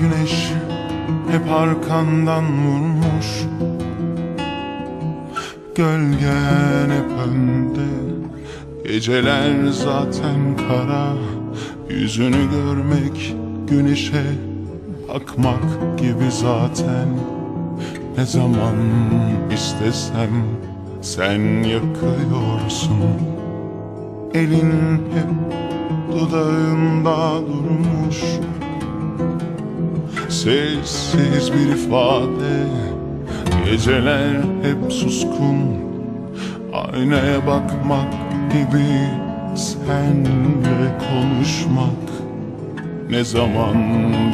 güneş hep arkandan vurmuş. Gölgen hep önde Geceler zaten kara. Yüzünü görmek güneşe bakmak gibi zaten. Ne zaman istesem sen yakıyorsun. Elin hep dudağında durmuş Sessiz bir ifade. Geceler hep suskun. Aynaya bakmak gibi Senle konuşmak. Ne zaman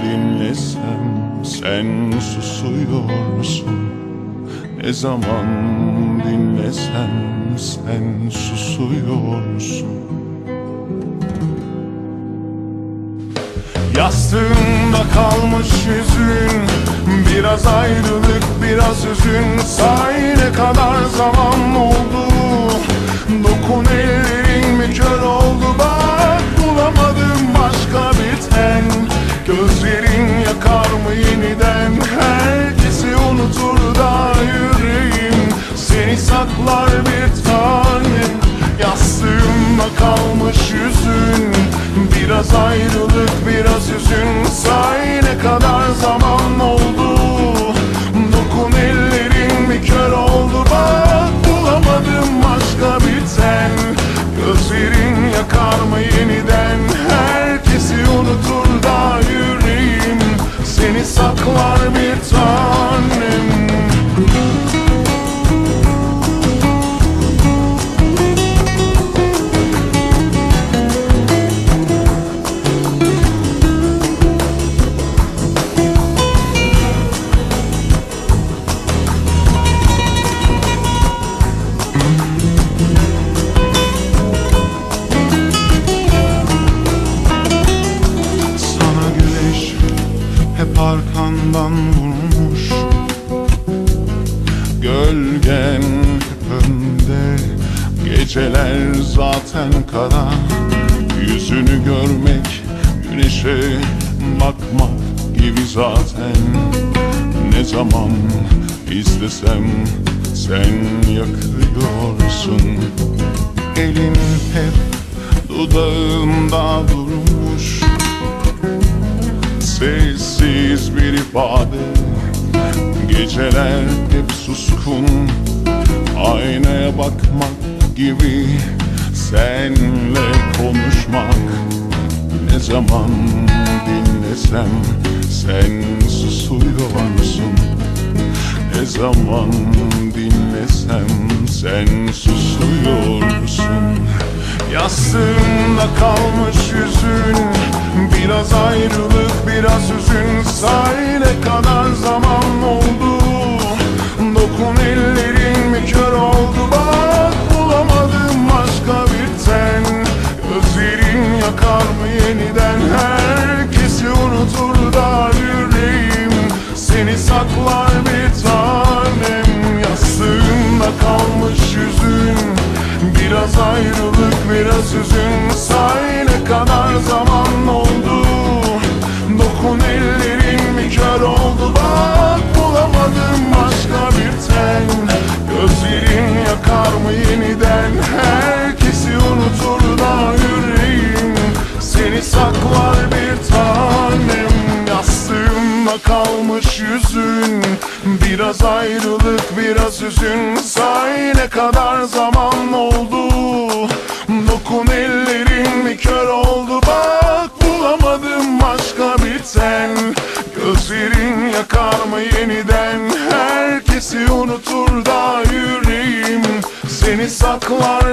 dinlesem Sen susuyorsun Ne zaman dinlesem Sen susuyorsun Yastığında kalmış yüzün Biraz ayrılık biraz üzün. Say ne kadar zaman oldu? Dokun ellerin mi kör ten Gözlerin yakar mı yeniden? Herkesi unutur da yüreğim. Seni saklar bir tanem arkandan vurmuş. Gölgen önde Geceler zaten kara. Yüzünü görmek güneşe bakmak gibi zaten. Ne zaman istesem sen yakıyorsun. Elin hep dudağımda durmuş. Bir ifade Geceler hep suskun. Aynaya bakmak gibi Senle konuşmak. Ne zaman dinlesem Sen susuyorsun. Ne zaman dinlesem Sen susuyorsun Yastığında kalmış yüzün Biraz ayrılık biraz üzün Say ne kadar zaman oldu Dokun ellerin mi kör oldu? Bak bulamadım başka bir ten. Gözlerin yakar mı yeniden? Herkesi unutur da yüreğim. Seni saklar bir tanem. Yastığında kalmış yüzün Biraz ayrılık biraz üzün Say ne kadar zaman oldu. Dokun ellerin mi kör oldu. Bak bulamadım başka bir ten. Gözlerin yakar mı yeniden? Herkesi Kalmış yüzün. Biraz ayrılık biraz üzün. Say ne kadar zaman oldu. Dokun ellerin mi kör oldu. Bak bulamadım başka bir ten Gözlerin yakar mı yeniden? Herkesi unutur da yüreğim. Seni saklar